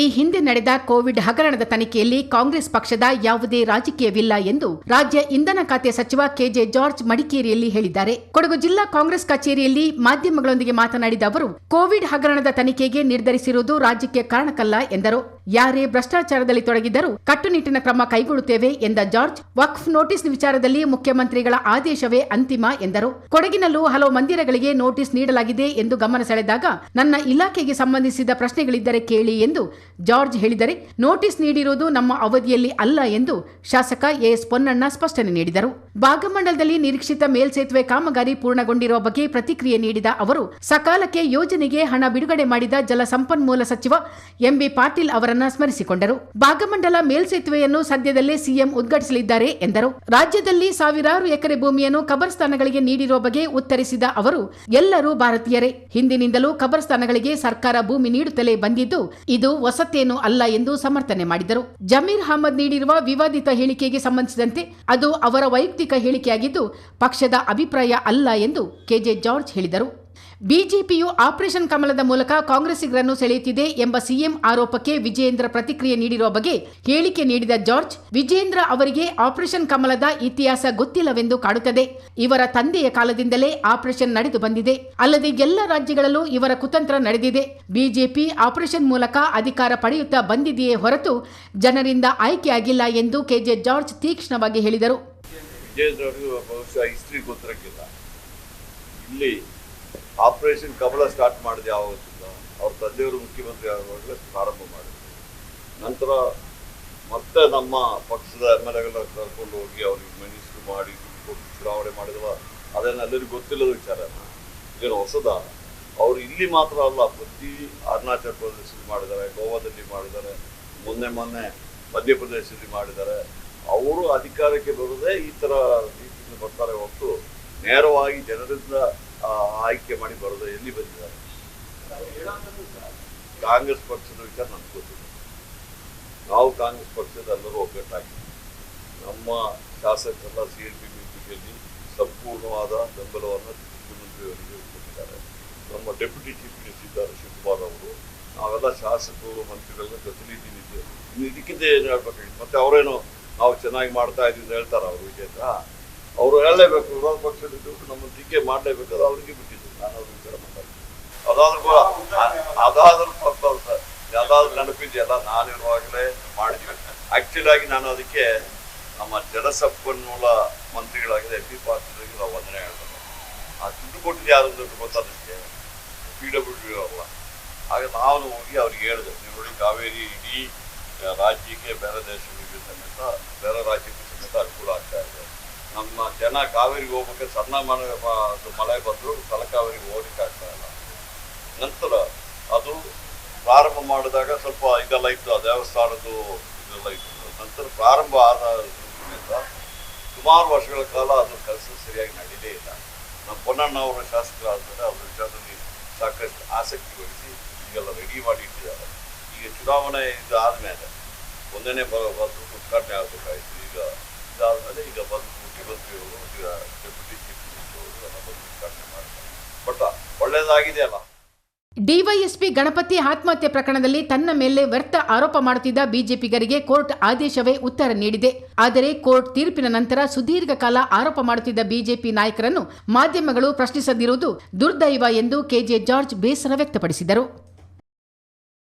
ಈ ಹಿಂದೆ ನಡೆದ ಕೋವಿಡ್ ಹಗರಣದ ತನಿಖೆಯಲ್ಲಿ ಕಾಂಗ್ರೆಸ್ ಪಕ್ಷದ ಯಾವುದೇ ರಾಜಕೀಯವಿಲ್ಲ ಎಂದು ರಾಜ್ಯ ಇಂಧನ ಖಾತೆ ಸಚಿವ ಕೆಜೆ ಜಾರ್ಜ್ ಮಡಿಕೇರಿಯಲ್ಲಿ ಹೇಳಿದ್ದಾರೆ. ಕೊಡಗು ಜಿಲ್ಲಾ ಕಾಂಗ್ರೆಸ್ ಕಚೇರಿಯಲ್ಲಿ ಮಾಧ್ಯಮಗಳೊಂದಿಗೆ ಮಾತನಾಡಿದ ಅವರು, ಕೋವಿಡ್ ಹಗರಣದ ತನಿಖೆಗೆ ನಿರ್ಧರಿಸಿರುವುದು ರಾಜ್ಯಕ್ಕೆ ಕಾರಣಕ್ಕಲ್ಲ ಎಂದರು. ಯಾರೇ ಭ್ರಷ್ಟಾಚಾರದಲ್ಲಿ ತೊಡಗಿದ್ದರೂ ಕಟ್ಟುನಿಟ್ಟಿನ ಕ್ರಮ ಕೈಗೊಳ್ಳುತ್ತೇವೆ ಎಂದ ಜಾರ್ಜ್. ವಕ್ಫ್ ನೋಟಿಸ್ ವಿಚಾರದಲ್ಲಿ ಮುಖ್ಯಮಂತ್ರಿಗಳ ಆದೇಶವೇ ಅಂತಿಮ ಎಂದರು. ಕೊಡಗಿನಲ್ಲೂ ಹಲವು ಮಂದಿರಗಳಿಗೆ ನೋಟಿಸ್ ನೀಡಲಾಗಿದೆ ಎಂದು ಗಮನ ಸೆಳೆದಾಗ, ನನ್ನ ಇಲಾಖೆಗೆ ಸಂಬಂಧಿಸಿದ ಪ್ರಶ್ನೆಗಳಿದ್ದರೆ ಕೇಳಿ ಎಂದು ಜಾರ್ಜ್ ಹೇಳಿದರೆ, ನೋಟಿಸ್ ನೀಡಿರುವುದು ನಮ್ಮ ಅವಧಿಯಲ್ಲಿ ಅಲ್ಲ ಎಂದು ಶಾಸಕ ಎಎಸ್ ಪೊನ್ನಣ್ಣ ಸ್ಪಷ್ಟನೆ ನೀಡಿದರು. ಭಾಗಮಂಡಲದಲ್ಲಿ ನಿರೀಕ್ಷಿತ ಮೇಲ್ಸೇತುವೆ ಕಾಮಗಾರಿ ಪೂರ್ಣಗೊಂಡಿರುವ ಬಗ್ಗೆ ಪ್ರತಿಕ್ರಿಯೆ ನೀಡಿದ ಅವರು, ಸಕಾಲಕ್ಕೆ ಯೋಜನೆಗೆ ಹಣ ಬಿಡುಗಡೆ ಮಾಡಿದ ಜಲಸಂಪನ್ಮೂಲ ಸಚಿವ ಎಂಬಿ ಪಾಟೀಲ್ ಅವರನ್ನ ಸ್ಮರಿಸಿಕೊಂಡರು. ಭಾಗಮಂಡಲ ಮೇಲ್ಸೇತುವೆಯನ್ನು ಸದ್ಯದಲ್ಲೇ ಸಿಎಂ ಉದ್ಘಾಟಿಸಲಿದ್ದಾರೆ ಎಂದರು. ರಾಜ್ಯದಲ್ಲಿ ಸಾವಿರಾರು ಎಕರೆ ಭೂಮಿಯನ್ನು ಕಬರ್ಸ್ಥಾನಗಳಿಗೆ ನೀಡಿರುವ ಬಗ್ಗೆ ಉತ್ತರಿಸಿದ ಅವರು, ಎಲ್ಲರೂ ಭಾರತೀಯರೇ. ಹಿಂದಿನಿಂದಲೂ ಕಬರ್ಸ್ಥಾನಗಳಿಗೆ ಸರ್ಕಾರ ಭೂಮಿ ನೀಡುತ್ತಲೇ ಬಂದಿದ್ದು, ಇದು ಹೊಸತೇನು ಅಲ್ಲ ಎಂದು ಸಮರ್ಥನೆ ಮಾಡಿದರು. ಜಮೀರ್ ಅಹಮದ್ ನೀಡಿರುವ ವಿವಾದಿತ ಹೇಳಿಕೆಗೆ ಸಂಬಂಧಿಸಿದಂತೆ ಅದು ಅವರ ವೈಯಕ್ತಿಕ ಹೇಳಿಕೆಯಾಗಿದ್ದು, ಪಕ್ಷದ ಅಭಿಪ್ರಾಯ ಅಲ್ಲ ಎಂದು ಕೆಜೆ ಜಾರ್ಜ್ ಹೇಳಿದರು. ಬಿಜೆಪಿಯು ಆಪರೇಷನ್ ಕಮಲದ ಮೂಲಕ ಕಾಂಗ್ರೆಸ್ಸಿಗರನ್ನು ಸೆಳೆಯುತ್ತಿದೆ ಎಂಬ ಸಿಎಂ ಆರೋಪಕ್ಕೆ ವಿಜಯೇಂದ್ರ ಪ್ರತಿಕ್ರಿಯೆ ನೀಡಿರುವ ಬಗ್ಗೆ ಹೇಳಿಕೆ ನೀಡಿದ ಜಾರ್ಜ್ ವಿಜೇಂದ್ರ ಅವರಿಗೆ ಆಪರೇಷನ್ ಕಮಲದ ಇತಿಹಾಸ ಗೊತ್ತಿಲ್ಲವೆಂದು ಕಾಡುತ್ತದೆ. ಇವರ ತಂದೆಯ ಕಾಲದಿಂದಲೇ ಆಪರೇಷನ್ ನಡೆದು ಬಂದಿದೆ. ಅಲ್ಲದೆ ಎಲ್ಲ ರಾಜ್ಯಗಳಲ್ಲೂ ಇವರ ಕುತಂತ್ರ ನಡೆದಿದೆ. ಬಿಜೆಪಿ ಆಪರೇಷನ್ ಮೂಲಕ ಅಧಿಕಾರ ಪಡೆಯುತ್ತಾ ಬಂದಿದೆಯೇ ಹೊರತು ಜನರಿಂದ ಆಯ್ಕೆಯಾಗಿಲ್ಲ ಎಂದು ಕೆಜೆ ಜಾರ್ಜ್ ತೀಕ್ಷ್ಣವಾಗಿ ಹೇಳಿದರು. ಆಪರೇಷನ್ ಕಮಲ ಸ್ಟಾರ್ಟ್ ಮಾಡಿದೆ ಯಾವತ್ತಿಂದ ಅವ್ರ ತಂದೆಯವರು ಮುಖ್ಯಮಂತ್ರಿ ಆಗುವಾಗಲೇ ಪ್ರಾರಂಭ ಮಾಡಿದ್ರು. ನಂತರ ಮತ್ತೆ ನಮ್ಮ ಪಕ್ಷದ ಎಂ ಎಲ್ ಎಗಳ ಕರ್ಕೊಂಡು ಹೋಗಿ ಅವ್ರಿಗೆ ಮಿನಿಸ್ಟ್ರು ಮಾಡಿ ಚುನಾವಣೆ ಮಾಡಿದವ ಅದನ್ನ ಎಲ್ಲರಿಗೂ ಗೊತ್ತಿಲ್ಲದ ವಿಚಾರ. ಏನು ಹೊಸದ? ಅವರು ಇಲ್ಲಿ ಮಾತ್ರ ಅಲ್ಲ, ಪ್ರತಿ ಅರುಣಾಚಲ ಪ್ರದೇಶದಲ್ಲಿ ಮಾಡಿದ್ದಾರೆ, ಗೋವಾದಲ್ಲಿ ಮಾಡಿದ್ದಾರೆ, ಮೊನ್ನೆ ಮೊನ್ನೆ ಮಧ್ಯಪ್ರದೇಶದಲ್ಲಿ ಮಾಡಿದ್ದಾರೆ. ಅವರು ಅಧಿಕಾರಕ್ಕೆ ಬರೋದೇ ಈ ಥರ ರೀತಿಯಿಂದ ಬರ್ತಾರೆ ಹೊರತು, ನೇರವಾಗಿ ಜನರಿಂದ ಆಯ್ಕೆ ಮಾಡಿ ಬರೋದು ಎಲ್ಲಿ ಬಂದಿದ್ದಾರೆ ಕಾಂಗ್ರೆಸ್ ಪಕ್ಷದ ವಿಚಾರ ನನ್ಗೆ ಗೊತ್ತಿಲ್ಲ. ನಾವು ಕಾಂಗ್ರೆಸ್ ಪಕ್ಷದ ಎಲ್ಲರೂ ಒಗ್ಗಟ್ಟಾಗಿ ನಮ್ಮ ಶಾಸಕರೆಲ್ಲ ಸಿ ಎಲ್ ಪಿ ಬಿಜೆಪಿಯಲ್ಲಿ ಸಂಪೂರ್ಣವಾದ ಬೆಂಬಲವನ್ನು ಮುಖ್ಯಮಂತ್ರಿಯವರಿಗೆ ಕೊಟ್ಟಿದ್ದಾರೆ. ನಮ್ಮ ಡೆಪ್ಯೂಟಿ ಚೀಫ್ ಮಿನಿಸ್ಟರ್ ಇದ್ದಾರೆ ಶಿವಕುಮಾರ್ ಅವರು, ನಾವೆಲ್ಲ ಶಾಸಕರು, ಮಂತ್ರಿಗಳೆಲ್ಲ ಪ್ರತಿನಿಧಿ ನಿಧಿ ಇದಕ್ಕಿಂತ ಏನು ಹೇಳ್ಬೇಕಾಗಿತ್ತು ಮತ್ತೆ ಅವರೇನು ನಾವು ಚೆನ್ನಾಗಿ ಮಾಡ್ತಾ ಇದ್ದೀವಿ ಅಂತ ಹೇಳ್ತಾರೆ ಅವರು ವಿಜೇಂದ್ರ ಅವರು ಹೇಳಲೇಬೇಕು, ವಿರೋಧ ಪಕ್ಷದ ನಮ್ಮ ಟೀಕೆ ಮಾಡಲೇಬೇಕಾದ್ರೆ ಅವ್ರಿಗೆ ಬಿಟ್ಟಿದ್ದು. ನಾನು ಅವ್ರ ವಿಚಾರ ಮಾತಾಡ್ತೀನಿ. ಅದಾದ್ರೂ ಅದಾದ್ರೂ ಸರ್. ಯಾವ್ದಾದ್ರು ನೆನಪಿದೆಯಲ್ಲ ನಾನಿರುವಾಗಲೇ ಮಾಡಿದ್ವಿ. ಆಕ್ಚುಲಿ ಆಗಿ ನಾನು ಅದಕ್ಕೆ ನಮ್ಮ ಜಲಸಂಪನ್ಮೂಲ ಮಂತ್ರಿಗಳಾಗಿದೆ ಎಂ ಪಿ ನಾವು ವಂದನೆ ಹೇಳ್ತಾರೆ ಆ ದುಡ್ಡು ಕೊಟ್ಟಿದ್ದು ಯಾರು ದುಡ್ಡು ಗೊತ್ತಾದಕ್ಕೆ ಪಿ ಡಬ್ಲ್ಯೂ ಡಿ ಅಲ್ಲ ಆಗ ನಾನು ಹೋಗಿ ಅವ್ರಿಗೆ ಹೇಳಿದೆ, ನೀವು ಕಾವೇರಿ ಇಡೀ ರಾಜ್ಯಕ್ಕೆ, ಬೇರೆ ದೇಶಗಳಿಗೆ ಸಮೇತ, ಬೇರೆ ರಾಜ್ಯಕ್ಕೆ ಸಮೇತ ಅನುಕೂಲ ಆಗ್ತಾ ಇದೆ. ನಮ್ಮ ಜನ ಕಾವೇರಿಗೆ ಹೋಗ್ಬೇಕಾದ್ರೆ ಸಣ್ಣ ಮನೆ ಮಳೆ ಬಂದರೂ ತಲಕಾವೇರಿಗೆ ಹೋಗ್ಲಿಕ್ಕೆ ಆಗ್ತಾ ನಂತರ ಅದು ಪ್ರಾರಂಭ ಮಾಡಿದಾಗ ಸ್ವಲ್ಪ ಇದೆಲ್ಲ ಇತ್ತು, ಆ ದೇವಸ್ಥಾನದ್ದು ಇದೆಲ್ಲ ಇತ್ತು. ನಂತರ ಪ್ರಾರಂಭ ಆದ ಸುಮಾರು ವರ್ಷಗಳ ಕಾಲ ಅದು ಕೆಲಸ ಸರಿಯಾಗಿ ನಡೀಲೇ ಇಲ್ಲ. ನಮ್ಮ ಪೊನ್ನಣ್ಣ ಅವರ ಶಾಸಕರಾದರೆ ಅವ್ರ ವಿಚಾರದಲ್ಲಿ ಸಾಕಷ್ಟು ಆಸಕ್ತಿ ವಹಿಸಿ ಈಗೆಲ್ಲ ರೆಡಿ ಮಾಡಿ ಇಟ್ಟಿದ್ದಾರೆ. ಈಗ ಚುನಾವಣೆ ಇದು ಆದಮೇಲೆ ಒಂದನೇ ಬ- ಬಂದು ಉದ್ಘಾಟನೆ ಆಗಬೇಕಾಯಿತು. ಈಗ ಇದಾದ್ಮೇಲೆ ಈಗ ಬಂದು ಮುಖ್ಯಮಂತ್ರಿಯವರು ಈಗ ಡೆಪ್ಯೂಟಿ ಚೀಫ್ ಮಿನಿಸ್ಟರ್ ಅವರು ಎಲ್ಲ ಬಂದು ಉದ್ಘಾಟನೆ ಮಾಡ್ತಾರೆ ಬಟ್ ಡಿವೈಎಸ್ಪಿ ಗಣಪತಿ ಆತ್ಮಹತ್ಯೆ ಪ್ರಕರಣದಲ್ಲಿ ತನ್ನ ಮೇಲೆ ವ್ಯರ್ಥ ಆರೋಪ ಮಾಡುತ್ತಿದ್ದ ಬಿಜೆಪಿಗರಿಗೆ ಕೋರ್ಟ್ ಆದೇಶವೇ ಉತ್ತರ ನೀಡಿದೆ. ಆದರೆ ಕೋರ್ಟ್ ತೀರ್ಪಿನ ನಂತರ ಸುದೀರ್ಘ ಕಾಲ ಆರೋಪ ಮಾಡುತ್ತಿದ್ದ ಬಿಜೆಪಿ ನಾಯಕರನ್ನು ಮಾಧ್ಯಮಗಳು ಪ್ರಶ್ನಿಸದಿರುವುದು ದುರ್ದೈವ ಎಂದು ಕೆಜೆ ಜಾರ್ಜ್ ಬೇಸರ ವ್ಯಕ್ತಪಡಿಸಿದರು.